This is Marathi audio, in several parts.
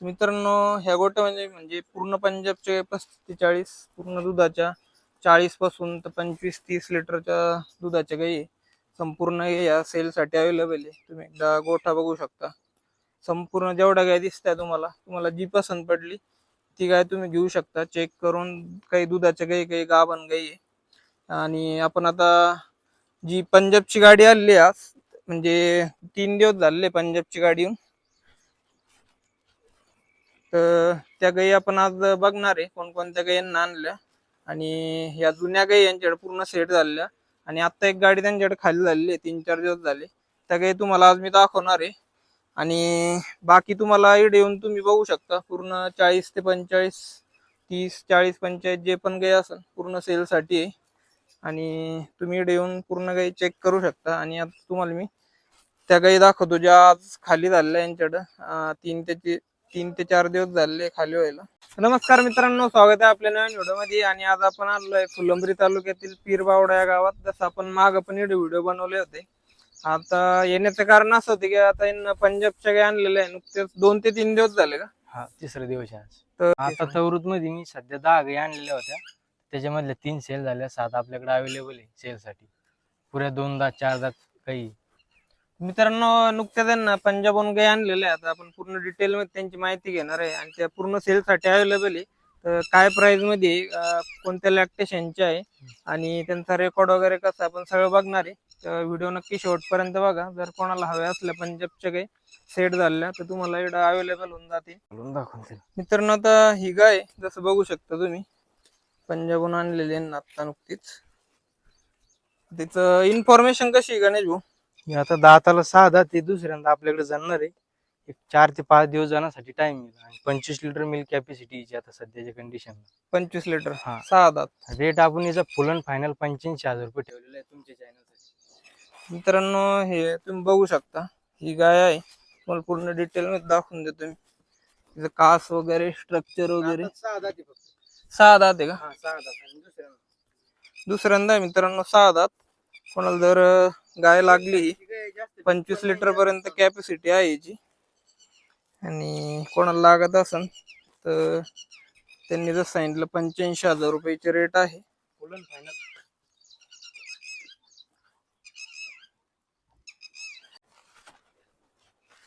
मित्रांनो ह्या गोट्या म्हणजे म्हणजे पूर्ण पंजाबचे पस्तीस ते चाळीस पूर्ण दुधाच्या चाळीसपासून तर पंचवीस तीस लिटरच्या दुधाच्या गाई संपूर्ण या सेलसाठी अवेलेबल आहे. तुम्ही एकदा गोठा बघू शकता. संपूर्ण जेवढ्या गाय दिसत्या तुम्हाला तुम्हाला जी पसंत पडली ती गाय तुम्ही घेऊ शकता. चेक करून काही दुधाच्या गाई काही गाभण गाई आहे. आणि आपण आता जी पंजाबची गाडी आलेली आज म्हणजे तीन दिवस झालेले पंजाबची गाडी येऊन. तर त्या गायी आपण आज बघणार आहे. कोणकोणत्या गायींना आणल्या आणि ह्या जुन्या गायी यांच्याकडे पूर्ण सेट झालेल्या आणि आता एक गाडी त्यांच्याकडे खाली झालेली आहे. तीन चार दिवस झाले. त्या गायी तुम्हाला आज मी दाखवणार आहे. आणि बाकी तुम्हाला इकडे येऊन तुम्ही बघू शकता. पूर्ण चाळीस ते पंचेचाळीस तीस चाळीस पंचेचाळीस जे पण गाई असेल पूर्ण सेलसाठी आहे. आणि तुम्ही इकडे येऊन पूर्ण गाई चेक करू शकता. आणि आता तुम्हाला मी त्या गाई दाखवतो ज्या आज खाली झालेल्या यांच्याकडं. तीन त्याची तीन ते चार दिवस झाले खाली व्हायला. नमस्कार मित्रांनो स्वागत आहे आपल्या नवीन व्हिडिओमध्ये आणि आज आपण आलोय फुलंब्री तालुक्यातील पीरबावडा या गावात. जसं आपण माग पण व्हिडिओ बनवले होते. आता येण्याचं कारण असं होतं की आता यांना पंजाबच्या गाय आणलेल्या आहे नुकतेच दोन ते तीन दिवस झाले का? हा तिसरा दिवस आहे आज. तर आता चौरुत मध्ये मी सध्या दहा गाई आणलेल्या होत्या. त्याच्यामधल्या तीन सेल झाल्या. सात आपल्याकडे अवेलेबल आहे सेल साठी. पुऱ्या दोन दात चार दात काही मित्रांनो नुकत्याच त्यांना पंजाबहून गाय आणलेल्या आहे आता आपण पूर्ण डिटेल मध्ये त्यांची माहिती घेणार आहे. आणि त्या पूर्ण सेल साठी अवेलेबल आहे. तर काय प्राइसमध्ये अं, कोणत्या लॅक्टेशनचे आहे? आणि त्यांचा रेकॉर्ड वगैरे कसं आपण सगळं बघणार आहे. तर व्हिडिओ नक्की शेवटपर्यंत बघा. जर कोणाला हव्या असल्या पंजाबच्या काही सेट झाल्या तर तुम्हाला इकडं अवेलेबल होऊन जाते घालून दाखवून दिलं. मित्रांनो आता ही गाय जसं बघू शकता तुम्ही पंजाबहून आणलेली आहे ना आता नुकतीच. तिचं इन्फॉर्मेशन कशी आहे गणेश भाऊ? मी आता दाताला सहा दात आहे दुसऱ्यांदा आपल्याकडे जाणार आहे. एक चार ते पाच दिवस जाण्यासाठी टाइम आणि पंचवीस लिटर मिल्क कॅपॅसिटी आता सध्याच्या कंडिशन पंचवीस लिटर हा. सहा दात रेट आपण याचा फुल अँड फायनल पंच्याऐंशी हजार रुपये ठेवलेला आहे तुमच्या चॅनलसाठी मित्रांनो हे तुम्ही बघू शकता. ही गाय आहे. तुम्हाला पूर्ण डिटेल मध्ये दाखवून देतो मी. तिचं कास वगैरे स्ट्रक्चर वगैरे. सहा दात आहे फक्त. सहा दात आहे का? हा सहा दात आणि दुसऱ्यांदा. दुसऱ्यांदा आहे मित्रांनो सहा दात कोणाला जर अं, गाय लागली. पंचवीस लिटर पर्यंत कॅपॅसिटी आहे याची. आणि कोणाला लागत असेल तर त्यांनी जर सांगितलं पंच्याऐंशी हजार रुपयाचे रेट आहे.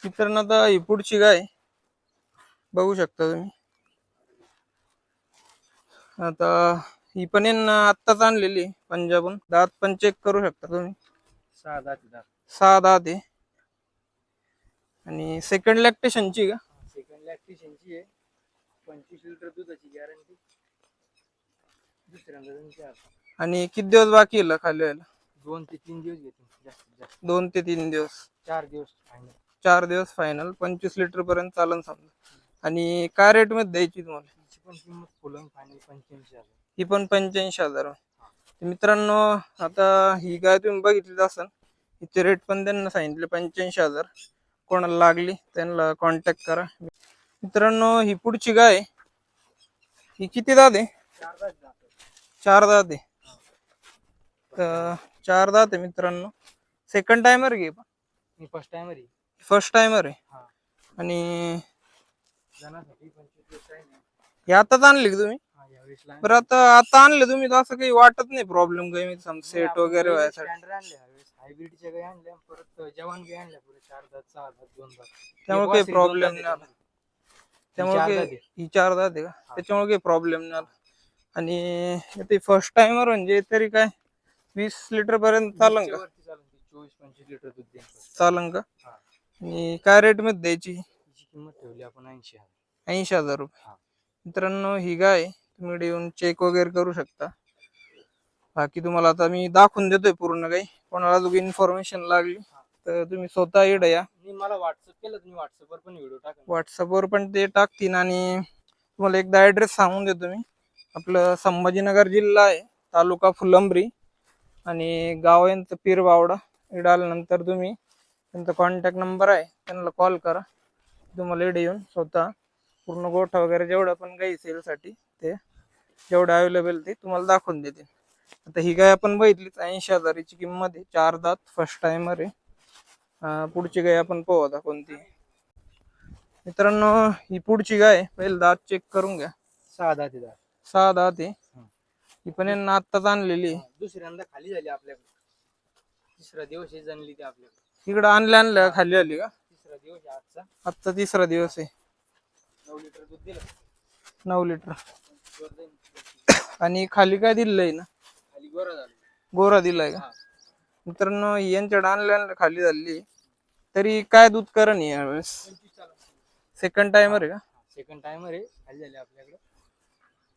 मित्रांनो आता ही पुढची गाय बघू शकता तुम्ही. आता ही पण आत्ताच आणलेली पंजाबहून. दात पण चेक करू शकता तुम्ही. सहा दात आहे. आणि सेकंड लॅक्टेशनची का? सेकंड लॅक्टेशनची आहे. पंचवीस लिटर दुधाची गॅरंटी दुसऱ्यांदा. आणि किती दिवस बाकी आहे खाली व्हायला? दोन ते तीन दिवस घेते जास्तीत जास्त. दोन ते तीन दिवस. चार दिवस फायनल चार दिवस फायनल पंचवीस लिटर पर्यंत चालन समजा. आणि काय रेटमध्ये द्यायची तुम्हाला? तिची पण किंमत फुल फायनल पंच्याऐंशी हजार. ही पण पंच्याऐंशी हजार. तर मित्रांनो आता ही गाय तुम्ही बघितली असाल हिचे रेट पण त्यांना सांगितले पंच्याऐंशी हजार. कोणाला लागली त्यांना कॉन्टॅक्ट करा. मित्रांनो ही पुढची गाय आहे. ही किती आहे? चार आहे. तर चार दात आहे मित्रांनो. सेकंड टायमर घे फर्स्ट टाइमर आहे. फर्स्ट टायमर आहे. हा. आणि हे आताच आणली का तुम्ही? बरं आता आता आणले तुम्ही तर असं काही वाटत नाही प्रॉब्लेम काही सेट वगैरे व्हायसाठी. standard आणले यावेळेस हायब्रिडच्या गाय आणल्या परत जवान गाय आणल्या पुढे चार दात सहा दात दोन दात. त्यामुळे एक काही वासरी दोन प्रॉब्लेम दात नाही आला. त्यामुळे चार काही- दात आहे. चार दात आहे का? त्याच्यामुळे काही प्रॉब्लेम नाही आला. आणि ते फर्स्ट टाइमर म्हणजे तरी काय? वीस लिटर पर्यंत चालन का? वरती ती चोवीस पंचवीस लिटर दूध चालन का? हा. आणि काय रेटमध्ये द्यायची? तिची किंमत ठेवली आपण ऐंशी हजार. ऐंशी हजार रुपये. हा. मित्रांनो ही गाय तुम्ही येऊन चेक वगैरे करू शकता. बाकी तुम्हाला आता मी दाखवून देतोय पूर्ण काही. कोणाला अजून इन्फॉर्मेशन लागली तर तुम्ही स्वतः इकडे या. मी मला व्हॉट्सअप केलं तुम्ही व्हॉट्सअपवर पण व्हिडिओ टाका. व्हॉट्सअपवर पण ते टाकतील आणि तुम्हाला एकदा ऍड्रेस सांगून देतो मी. आपलं संभाजीनगर जिल्हा आहे तालुका फुलंब्री आणि गाव यांचं पीरबावडा इकडे आल्यानंतर तुम्ही त्यांचा कॉन्टॅक्ट नंबर आहे त्यांना कॉल करा. तुम्हाला इकडे येऊन स्वतः पूर्ण गोठा वगैरे जेवढं पण काही सेलसाठी ते जेवढं अवेलेबल ते तुम्हाला दाखवून देतील. आता ही गाय आपण बघितलीच ऐंशी हजाराची किंमत आहे. चार दात फर्स्ट टाइमर आहे. पुढची गाय आपण पाहू आता कोणती. मित्रांनो ही पुढची गाय. पहिलं दात चेक करून घ्या. सहा दहा ते दहा सहा दात आहे. ही. पण यांना आत्ताच आणलेली आहे. दुसऱ्यांदा खाली झाली आपल्याकडे. तिसरा दिवस आहे जनली ती आपल्याकडे. इकडं आणल्या आणल्या खाली आली का? तिसरा दिवस आहे आजचा. आजचा तिसरा दिवस आहे. नऊ लिटर दूध दिलं. नऊ लिटर. आणि खाली काय दिलंय ना? खाली गोरा झाला. गोरा दिलाय का. मित्रांनो आणल्या आणल्या खाली झाली. तरी काय दूध करण यावेळेस सेकंड टाइमर आहे का? सेकंड टाइमर आहे. खाली झाली आपल्याकडे.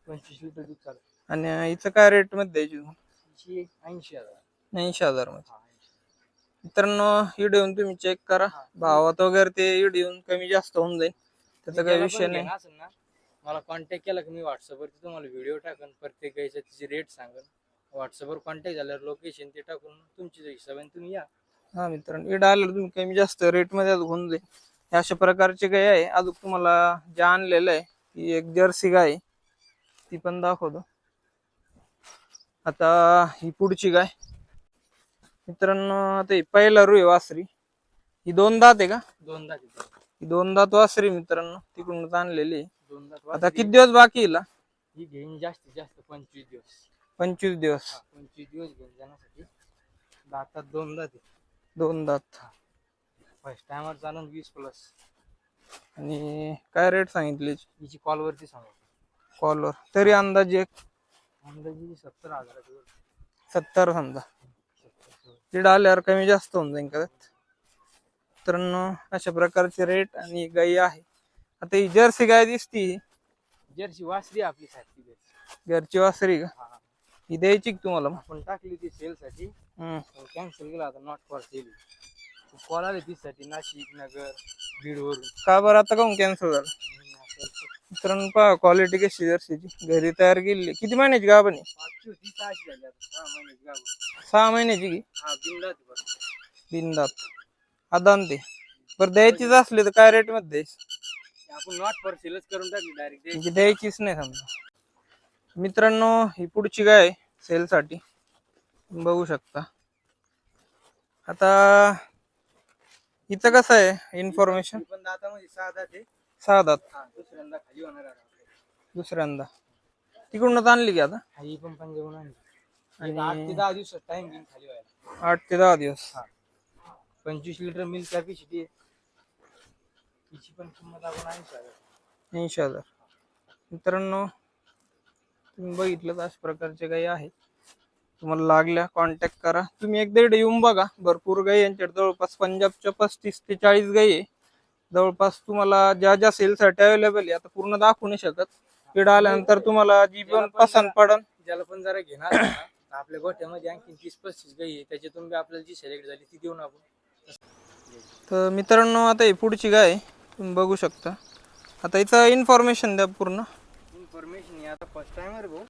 पंचवीस लिटर दूध चालू आणि हिचं काय रेटमध्ये द्यायची ऐंशी हजार. ऐंशी हजारमध्ये. हा, 80. मित्रांनो इड येऊन तुम्ही चेक करा. भावात वगैरे ते इड येऊन कमी जास्त होऊन जाईल. त्याचा काही विषय पण नाही घेणं असेल ना. मला कॉन्टॅक्ट केला की मी व्हॉट्सअपवरती तुम्हाला व्हिडिओ टाकन प्रत्येक गायचा तिची रेट सांगन. व्हॉट्सअपवर कॉन्टॅक्ट झाल्यावर लोकेशन ते टाकून तुमच्या हिशोबाने तुम्ही या. हा मित्रांनो इड आलं तुम्ही कमी जास्त रेटमध्ये अजून होऊन जाईल हे अशा प्रकारचे गाय आहे. अजून तुम्हाला जे आणलेलं आहे ती एक जर्सी गाय आहे. ती पण दाखवतो. आता ही पुढची गाय. मित्रांनो आता ही पहिला रू आहे वासरी. ही दोन दात आहे का? दोनदा तिथं ही दोन दात वासरी मित्रांनो. तिकडूनच आणलेली आहे. दोनदा आता किती दिवस बाकी आहे हिला? ही घेईन जास्तीत जास्त पंचवीस दिवस. पंचवीस दिवस. हा, पंचवीस दिवस घेऊन जाण्यासाठी. दातात दोनदा ते दोन दात. फर्स्ट टायमर चालून वीस प्लस आणि काय रेट सांगितली हिची? कॉलवरती सांगू कॉलवर तरी अंदाजे एक अंदाजे सत्तर हजाराची वर. सत्तर समजा. सत्तर. तिकडे आल्यावर कमी जास्त होऊन जाईल का? मित्रांनो अशा प्रकारचे रेट आणि गाई आहे. आता ही जर्सी गाय दिसती. जर्सी वासरी आपली सारखी घरची. घरची वासरी का? हा, द्यायची का तुम्हाला मग? आपण टाकली ती सेल साठी. हम्म. कॅन्सल केला आता नॉट फॉर सेल कॉल आले तीसाठी नाशिक नगर बीड वरून का बरं आता काऊन कॅन्सल झालं? मित्रांनो पहा क्वालिटी कशी जर्सीची. घरी तयार केलेली. किती महिन्याची होती सहाशे झाली आता. सहा महिन्याची गाव सहा महिन्याची की? हा बिंदात बरं. बिनदात ते बरं द्यायचीच असली तर काय रेटमध्ये द्यायची? आपण नॉट फॉर सेलच करून टाकली डायरेक्ट म्हणजे द्यायचीच नाही समजा. मित्रांनो ही पुढची गाय सेल साठी बघू शकता. आता इथं कसं आहे इन्फॉर्मेशन पण दातामध्ये सहा दात आहे. सहा दात. हा दुसऱ्यांदा खाली होणार आहे आपल्याकडे. दुसऱ्यांदा. तिकडूनच आणली की आता? हा ही पण पंजाबून आणली. आठ ते दहा दिवसात टाइम घेऊन खाली व्हायला. आठ ते दहा दिवस. पंचवीस लिटर मिल्क कॅपॅसिटी आहे. तिची पण किंमत आपण ऐंशी हजार ऐंशी हजार मित्रांनो तुम्ही बघितलं अशा प्रकारचे गाई आहेत. तुम्हाला लागल्या कॉन्टॅक्ट करा. तुम्ही एकदा इकडे येऊन बघा. भरपूर गाई यांच्याकडे जवळपास पंजाबच्या पस्तीस ते चाळीस गाई आहे जवळपास तुम्हाला ज्या ज्या सेलसाठी अवेलेबल आहे आता पूर्ण दाखवू नाही शकत. इकडे आल्यानंतर तुम्हाला जी पण पसंत पडन. ज्याला पण जरा घेणार असेल ना, तर आपल्या गोठ्यामध्ये आणखी तीस पस्तीस गाई आहे त्याच्यातून बी आपल्याला जी सिलेक्ट झाली ती देऊन आपण. तर मित्रांनो आता ही पुढची गाय आहे. तुम्ही बघू शकता. आता इथं इन्फॉर्मेशन द्या पूर्ण. इन्फॉर्मेशन आता फर्स्ट टाइमर भाऊ.